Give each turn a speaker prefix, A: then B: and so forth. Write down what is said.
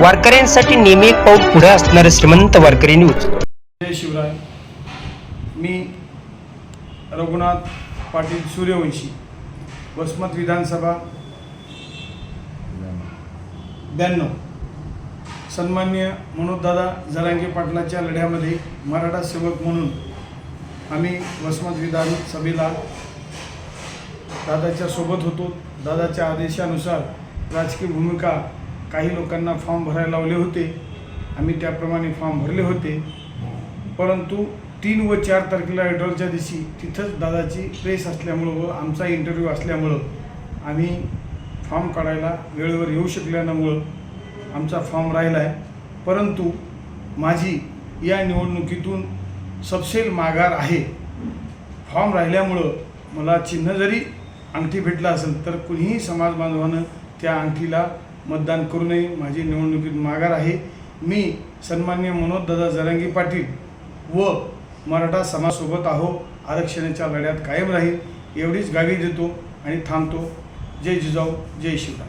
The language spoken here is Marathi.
A: वारकऱ्यांसाठी नेहमी एक पाऊल पुढे असणारे श्रीमंत वारकरी न्यूज.
B: जय शिवराय. मी रघुनाथ पाटील सूर्यवंशी वसमत विधानसभा ब्याण्णव. सन्मान्य मनोजदादा जरांगे पाटलाच्या लढ्यामध्ये मराठा सेवक म्हणून आम्ही वसमत विधानसभेला दादाच्या सोबत होतो. दादाच्या आदेशानुसार राजकीय भूमिका काही लोकांना फॉर्म भरायला लावले होते. आम्ही त्याप्रमाणे फॉर्म भरले होते. परंतु तीन व चार तारखेला एड्रॉलच्या दिवशी तिथंच दादाची प्रेस असल्यामुळं व आमचा इंटरव्ह्यू असल्यामुळं आम्ही फॉर्म काढायला वेळेवर येऊ शकल्यामुळं आमचा फॉर्म राहिला आहे परंतु माझी या निवडणुकीतून सबसेल माघार आहे. फॉर्म राहिल्यामुळं मला चिन्ह जरी अंगठी भेटला असेल तर कुणीही समाज बांधवानं त्या अंगठीला मतदान करू नये. माझी निवडणुकीत माघार आहे. मी सन्मान्य मनोजदादा जरांगी पाटील व मराठा समाजसोबत आहो. आरक्षणाच्या लढ्यात कायम राहील. एवढीच गावी देतो आणि थांबतो. जय जिजाऊ जय शिवराय.